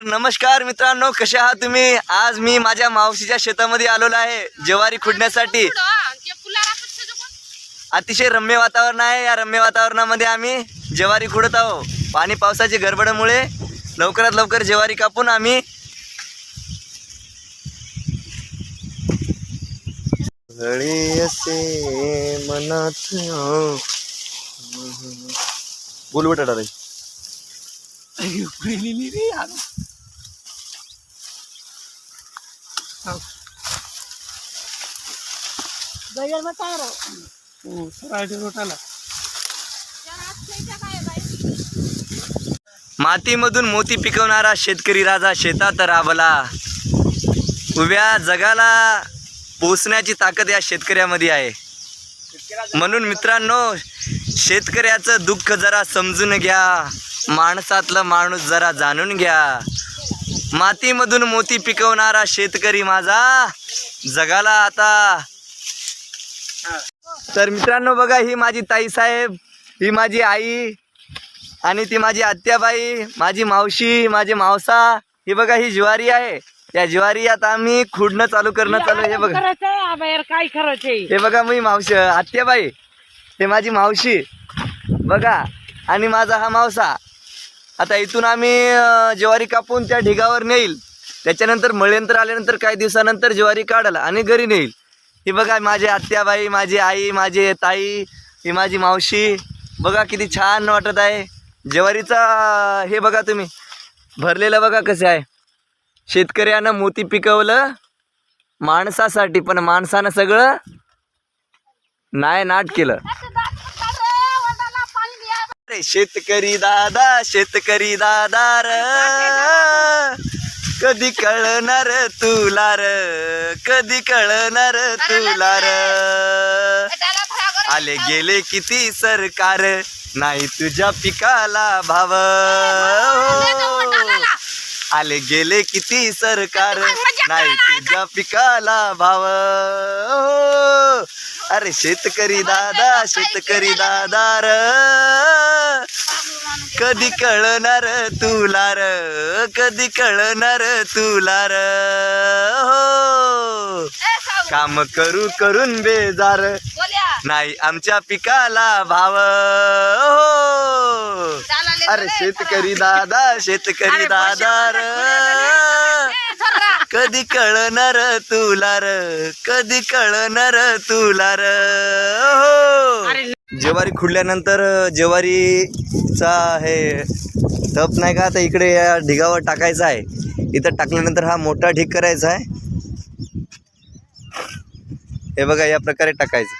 नमस्कार मित्रांनो कसे आहात तुम्ही? आज मी माझ्या मावशीच्या शेतामध्ये आलेलो आहे ज्वारी खुडण्यासाठी. अतिशय रम्य वातावरण आहे. या रम्य वातावरणामध्ये आम्ही ज्वारी खुडत आहोत. पाणी पावसाची गडबडमुळे लवकरात लवकर ज्वारी कापून आम्ही असे मनात बोल बटाटा रे मातीमधून मोती पिकवणारा शेतकरी राजा शेतात राबला. उभ्या जगाला पोचण्याची ताकद या शेतकऱ्यामध्ये आहे. म्हणून मित्रांनो शेतकऱ्याचं दुःख जरा समजून घ्या. माणसातलं माणूस जरा जाणून घ्या. मातीमधून मोती पिकवणारा शेतकरी माझा जगाला आता. तर मित्रांनो बघा ही माझी ताई साहेब ही माझी आई आणि ती माझी आत्याबाई माझी मावशी माझी मावसा. ही बघा ही ज्वारी आहे. या ज्वारी आता आम्ही खुडणं चालू करणं चालू. हे बघा. काय करायचंय हे बघा मी मावशी आत्याबाई हे माझी मावशी. बघा आणि माझा हा मावसा. आता इथून आम्ही ज्वारी कापून त्या ढिगावर नेईल. त्याच्यानंतर मळ्यंतर आल्यानंतर काही दिवसानंतर ज्वारी काढाल आणि घरी नेईल. ही बघा माझी आत्याबाई माझी आई माझी ताई ही माझी मावशी. बघा किती छान वाटत आहे. ज्वारीचा हे बघा तुम्ही. भरलेलं बघा कसं आहे. शेतकऱ्यानं मोती पिकवलं. माणसासाठी पण माणसानं सगळं नाय नाट केलं. अरे शेतकरी दादा शेतकरी दादा र. कधी कळणार तुला र? कधी कळणार तुला र? आले गेले किती सरकार? नाही तुझ्या पिकाला भाव. आले गेले किती सरकार? नाही तुझ्या पिकाला भाव. अरे शेतकरी दादा शेतकरी दादा र. कधी कळणार तुला र? कधी कळणार तुला र? हो. काम करू करून बेजार. नाही आमच्या पिकाला भाव. हो. अरे शेतकरी दादा शेतकरी दादा र. कधी कळणार तुला र? कधी कळणार तुला र? हो! ज्वारी खुडल्यानंतर ज्वारीचा हे तप नाही का? आता इकडे या ढिगावर टाकायचा आहे. इथं टाकल्यानंतर हा मोठा ढीग करायचा आहे. हे बघा या प्रकारे टाकायचं.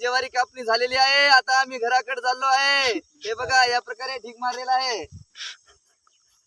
ज्वारी कापणी झालेली आहे. आता आम्ही घराकडे चाललो आहे. हे बघा या प्रकारे ढीग मारलेला आहे.